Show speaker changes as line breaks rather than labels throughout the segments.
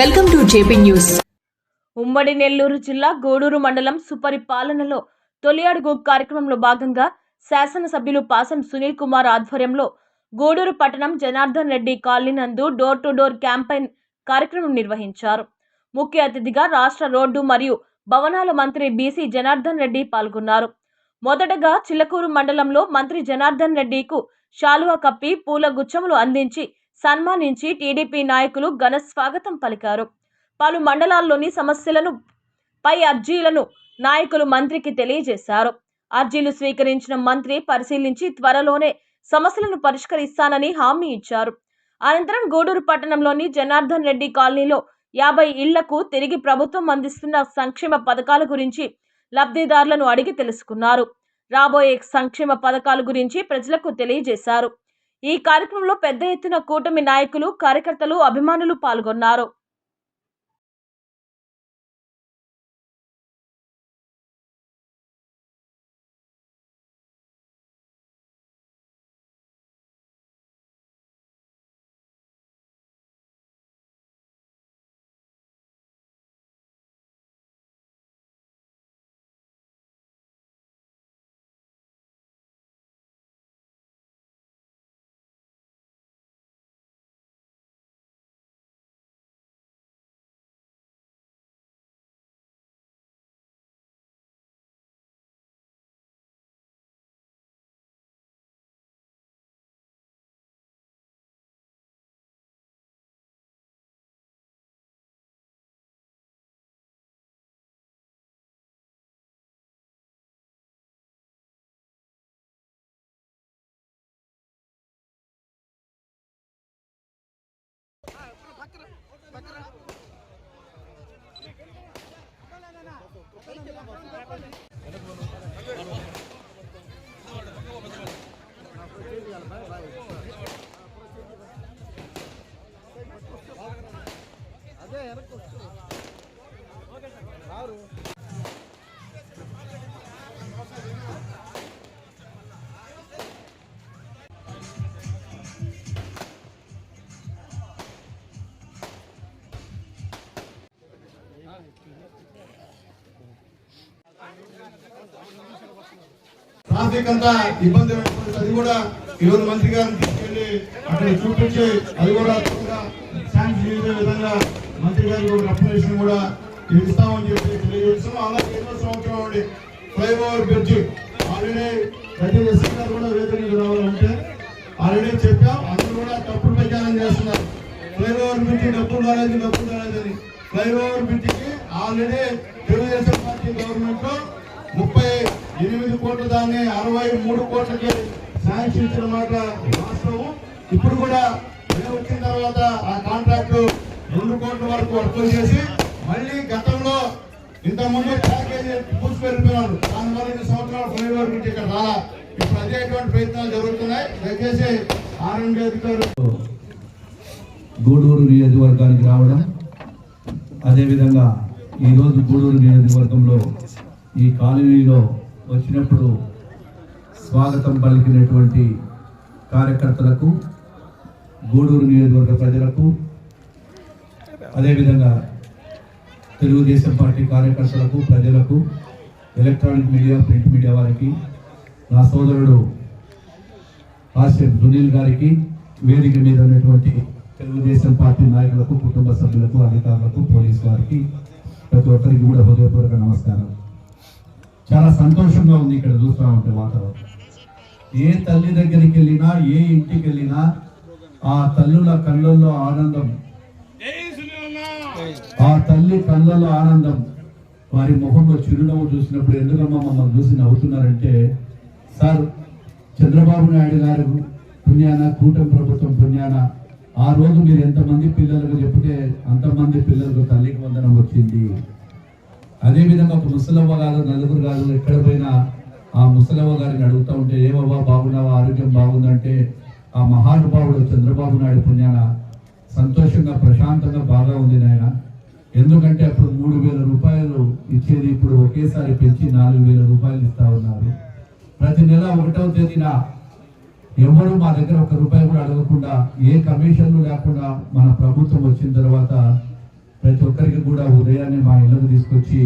Welcome to JP news
ఉమ్మడి నెల్లూరు జిల్లా గూడూరు మండలం సుపరిపాలనలో తొలి అడుగు కార్యక్రమంలో భాగంగా శాసనసభ్యులు పాసం సునీల్ కుమార్ ఆధ్వర్యంలో గూడూరు పట్టణం జనార్దన్ రెడ్డి కాలనీ నందు డోర్ టు డోర్ క్యాంపెయిన్ కార్యక్రమం నిర్వహించారు. ముఖ్య అతిథిగా రాష్ట్ర రోడ్డు మరియు భవనాల మంత్రి బీసీ జనార్దన్ రెడ్డి పాల్గొన్నారు. మొదటగా చిల్లకూరు మండలంలో మంత్రి జనార్దన్ రెడ్డికు శాలువా కప్పి పూల గుచ్చములు అందించి సన్మానించి టీడీపీ నాయకులు ఘన స్వాగతం పలికారు. పలు మండలాల్లోని సమస్యలను పై అర్జీలను నాయకులు మంత్రికి తెలియజేశారు. అర్జీలు స్వీకరించిన మంత్రి పరిశీలించి త్వరలోనే సమస్యలను పరిష్కరిస్తానని హామీ ఇచ్చారు. అనంతరం గూడూరు పట్టణంలోని జనార్దన్ రెడ్డి కాలనీలో యాభై ఇళ్ళకు తిరిగి ప్రభుత్వం అందిస్తున్న సంక్షేమ పథకాల గురించి లబ్ధిదారులను అడిగి తెలుసుకున్నారు. రాబోయే సంక్షేమ పథకాల గురించి ప్రజలకు తెలియజేశారు. ఈ కార్యక్రమంలో పెద్ద ఎత్తున కూటమి నాయకులు కార్యకర్తలు అభిమానులు పాల్గొన్నారు. పక్కన పక్కన అదే వెనక్కి వస్తుంది రారు.
ట్రాఫిక్ అంతా ఇబ్బంది అది కూడా ఈరోజు మంత్రి గారిని తీసుకెళ్ళి అక్కడ చూపించి అది కూడా శాంక్షన్ చేసే విధంగా మంత్రి గారికి ఒక కూడా ఇస్తామని చెప్పి తెలియజేస్తున్నాం. అలాగే ఎన్నో సంవత్సరం అండి ఫ్లైఓవర్ బ్రిడ్జ్ ఆల్రెడీ ప్రతి ఎస్సీ గారు కూడా వేదిక రావాలంటే ఆల్రెడీ చెప్పాం. అందరూ కూడా తప్పుడు ప్రచారం చేస్తున్నారు. ఫ్లైఓవర్ బ్రిడ్జ్ డబ్బులు రాలేదు డబ్బులు రాలేదని ఫ్లైఓవర్ బ్రిడ్జ్కి ఆల్రెడీ తెలుగుదేశం పార్టీ గవర్నమెంట్ ముప్పై ఎనిమిది కోట్ల దాన్ని అరవై మూడు కోట్లకి శాంక్షన్ ఇచ్చిన మాట వాస్తవం. ఇప్పుడు కూడా మేము వచ్చిన తర్వాత ఆ కాంట్రాక్ట్ రెండు కోట్ల వరకు వర్క్ చేసి మళ్ళీ గతంలో ఇంత ముందు ప్యాకేజీ పూర్తి దానివల్ల ఇన్ని సంవత్సరాలు వరకు నుంచి ఇక్కడ రాలా. ఇప్పుడు అదేటువంటి ప్రయత్నాలు జరుగుతున్నాయి. దయచేసి ఆర్ఎండి అధికారులు
గూడూరు నియోజకవర్గానికి రావడం అదేవిధంగా ఈరోజు గూడూరు నియోజకవర్గంలో ఈ కాలనీలో వచ్చినప్పుడు స్వాగతం పలికినటువంటి కార్యకర్తలకు గూడూరు నియోజకవర్గ ప్రజలకు అదేవిధంగా తెలుగుదేశం పార్టీ కార్యకర్తలకు ప్రజలకు ఎలక్ట్రానిక్ మీడియా ప్రింట్ మీడియా వారికి నా సోదరుడు కాశ్యప్ సునీల్ గారికి వేదిక మీద ఉన్నటువంటి తెలుగుదేశం పార్టీ నాయకులకు కుటుంబ సభ్యులకు అధికారులకు పోలీసు వారికి ప్రతి ఒక్కరికి కూడా హృదయపూర్వక నమస్కారం. చాలా సంతోషంగా ఉంది ఇక్కడ చూస్తూ ఉంటే వాతావరణం. ఏ తల్లి దగ్గరికి వెళ్ళినా ఏ ఇంటికి వెళ్ళినా ఆ తల్లుల కళ్ళల్లో ఆనందం. ఆ తల్లి కళ్ళల్లో ఆనందం. వారి ముఖంలో చిరునవ్వు చూసినప్పుడు ఎందుకమ్మా మమ్మల్ని చూసి నవ్వుతున్నారంటే సార్ చంద్రబాబు నాయుడు గారు పుణ్యాన కూటమి ప్రభుత్వం పుణ్యాన ఆ రోజు మీరు ఎంతమంది పిల్లలకు చెప్తే అంతమంది పిల్లలకు తల్లికి వందనం వచ్చింది. అదేవిధంగా ఒక ముసలవ్వ గారు నలుగురు గారు ఎక్కడ పోయినా ఆ ముసలవ్వ గారిని అడుగుతూ ఉంటే ఏమవ్వా బాగున్నావా? ఆరోగ్యం బాగుందంటే ఆ మహానుభావుడు చంద్రబాబు నాయుడు పుణ్యాన సంతోషంగా ప్రశాంతంగా బాగా ఉంది నాయన. ఎందుకంటే అప్పుడు మూడు వేల రూపాయలు ఇచ్చేది ఇప్పుడు ఒకేసారి పెంచి నాలుగు వేల రూపాయలు ఇస్తా ఉన్నారు. ప్రతి నెల ఒకటవ తేదీన ఎవరు మా దగ్గర ఒక రూపాయి కూడా అడగకుండా ఏ కమిషన్లు లేకుండా మన ప్రభుత్వం వచ్చిన తర్వాత ప్రతి ఒక్కరికి కూడా ఉదయాన్నే మా ఇళ్ళకు తీసుకొచ్చి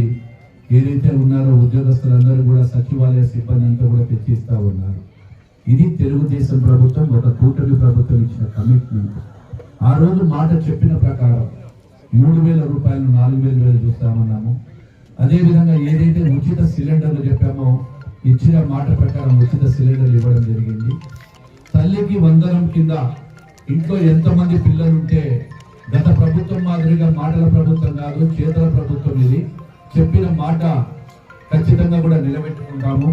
ఏదైతే ఉన్నారో ఉద్యోగస్తులందరూ కూడా సచివాలయ సిబ్బంది అంతా కూడా తెచ్చిస్తా ఉన్నారు. ఇది తెలుగుదేశం ప్రభుత్వం ఒక కూటమి ప్రభుత్వం ఇచ్చిన కమిట్మెంట్ ఆ రోజు మాట చెప్పిన ప్రకారం మూడు వేల రూపాయలు నాలుగు వేలు వేలు చూస్తామన్నాము. అదేవిధంగా ఏదైతే ఉచిత సిలిండర్లు చెప్పామో ఇచ్చిన మాట ప్రకారం ఉచిత సిలిండర్లు ఇవ్వడం జరిగింది. తల్లికి వందనం కింద ఇంట్లో ఎంతమంది పిల్లలుంటే గత ప్రభుత్వం మాదిరిగా మాటల ప్రభుత్వం కాదు చేతల ప్రభుత్వం ఇది. చెప్పిన మాట ఖచ్చితంగా కూడా నిలబెట్టుకుంటాము.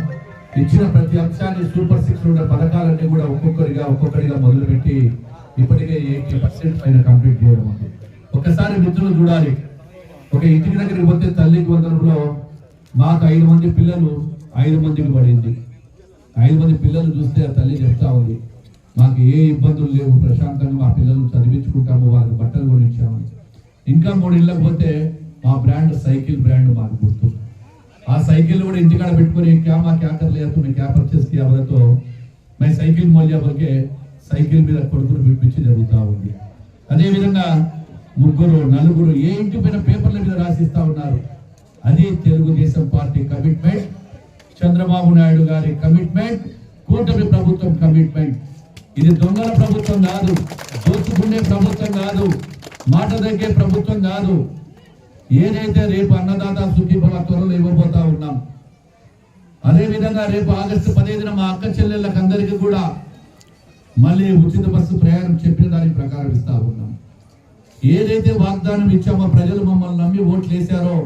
ఇచ్చిన ప్రతి అంశాన్ని సూపర్ సిక్స్ ఉన్న పథకాలన్నీ కూడా ఒక్కొక్కరిగా ఒక్కొక్కరిగా మొదలుపెట్టి ఇప్పటికే ఎయిటీ పర్సెంట్ పైన కంప్లీట్ చేయడం ఉంది. ఒకసారి మిత్రులు చూడాలి. ఒక ఇంటికి దగ్గరికి పోతే తల్లికి వందనంలో మాకు ఐదు మంది పిల్లలు ఐదు మందికి పడింది. ఐదు మంది పిల్లలు చూస్తే ఆ తల్లి చెప్తా ఉంది. మాకు ఏ ఇబ్బందులు లేవు ప్రశాంతంగా మా పిల్లలను చదివించుకుంటాము వాళ్ళకి బట్టలు కొనిచ్చామని ఇంకా మూడు ఇళ్ళకపోతే మా బ్రాండ్ సైకిల్ బ్రాండ్ మాకు గుర్తు. ఆ సైకిల్ కూడా ఇంటికాడ పెట్టుకొని క్యా మా క్యా కర్లేదు తుమ్మే క్యా పర్చేస్ కియా మై సైకిల్ మూల్య వరకే సైకిల్ మీద కొడుకులు పిలిపించి జరుగుతూ ఉంది. అదేవిధంగా ముగ్గురు నలుగురు ఏ ఇంటి పైన పేపర్ల మీద రాసిస్తూ ఉన్నారు. అది తెలుగుదేశం పార్టీ కమిట్మెంట్. చంద్రబాబు నాయుడు గారి కమిట్మెంట్. కూటమి ప్రభుత్వం కమిట్మెంట్. ఇది దొంగల ప్రభుత్వం కాదు దోచుకునే ప్రభుత్వం కాదు మాట దగ్గే ప్రభుత్వం కాదు. ఏదైతే రేపు అన్నదాత సుఖీభవ త్వరలో ఇవ్వబోతా ఉన్నాం అదేవిధంగా రేపు ఆగస్టు పదిహేనున మా అక్క చెల్లెళ్ళకి అందరికీ కూడా మళ్ళీ ఉచిత బస్సు ప్రయాణం చెప్పిన దాని ప్రకారం ఇస్తా ఉన్నాం. ఏదైతే వాగ్దానం ఇచ్చామో ప్రజలు మమ్మల్ని నమ్మి ఓట్లు వేశారో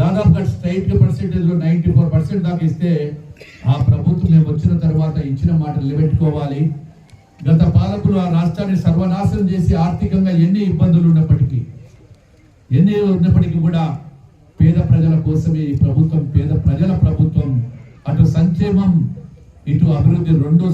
దాదాపుగా straight percentage ninety four percent దాకా ఇస్తే ఆ ప్రభుత్వం మేము వచ్చిన తర్వాత ఇచ్చిన మాట నిలబెట్టుకోవాలి. గత పాలకులు ఆ రాష్ట్రాన్ని సర్వనాశనం చేసి ఆర్థికంగా ఎన్ని ఇబ్బందులు ఉన్నప్పటికీ ఎన్ని ఉన్నప్పటికీ కూడా పేద ప్రజల కోసమే ఈ ప్రభుత్వం పేద ప్రజల ప్రభుత్వం అటు సంక్షేమం ఇటు అభివృద్ధి రెండు